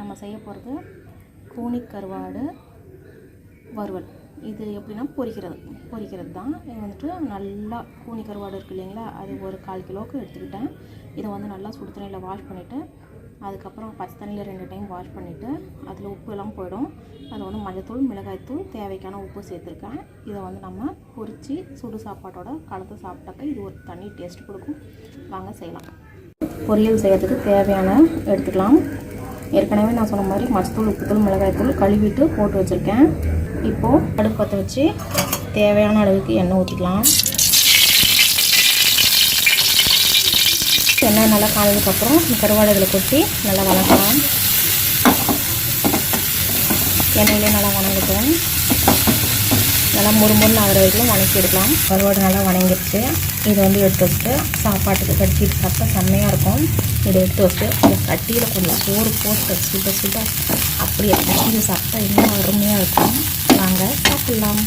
நம்ம செய்ய போகிறது கூனி கருவாடு வறுவல். இது எப்படின்னா பொரிக்கிறது. பொரிக்கிறது தான். இது வந்துட்டு நல்லா கூனி கருவாடு இருக்குது இல்லைங்களா? அது ஒரு கால் கிலோவுக்கு எடுத்துக்கிட்டேன். இதை வந்து நல்லா சுடு தண்ணியில் வாஷ் பண்ணிவிட்டு அதுக்கப்புறம் பச்சை தண்ணியில் ரெண்டு டைம் வாஷ் பண்ணிவிட்டு அதில் உப்பு எல்லாம் போயிடும். அது வந்து மஞ்சத்தூள் மிளகாய்த்தூள் தேவைக்கான உப்பு சேர்த்துருக்கேன். இதை வந்து நம்ம பொரித்து சுடு சாப்பாட்டோட கலந்து சாப்பிட்டாக்க இது ஒரு தனி டேஸ்ட் கொடுக்கும். வாங்க செய்யலாம். பொரியல் செய்கிறதுக்கு தேவையான எடுத்துக்கலாம். ஏற்கனவே நான் சொன்ன மாதிரி மஞ்சத்தூள் உப்புத்தூள் மிளகாய்த்தூள் கழுவிட்டு போட்டு வச்சுருக்கேன். இப்போது அடுப்பு பற்ற வச்சு தேவையான அளவுக்கு எண்ணெய் ஊற்றிக்கலாம் எண்ணெய் நல்லா காய்ஞ்சதுக்கப்புறம் இந்த கருவாடுகளை கொட்டி நல்லா வதக்கலாம் எண்ணெயிலே நல்லா வணங்கட்டும். நல்லா முறுமுறுன்னு ஆகிற வரைக்கும் வணக்கி எடுக்கலாம். கருவாடு நல்லா வணங்கிடுச்சு. இதை வந்து எடுத்து வச்சுட்டு சாப்பாட்டுக்கு கட்டிட்டு சாப்பிட்டா செம்மையாக இருக்கும். இதை எடுத்து வச்சுட்டு இந்த கட்டியில் கொஞ்சம் சோறு போட்டு சுட சுட அப்படியே கட்டியில் சாப்பிட்டா இன்னும் அருமையாக இருக்கும். வாங்க சாப்பிட்லாம்.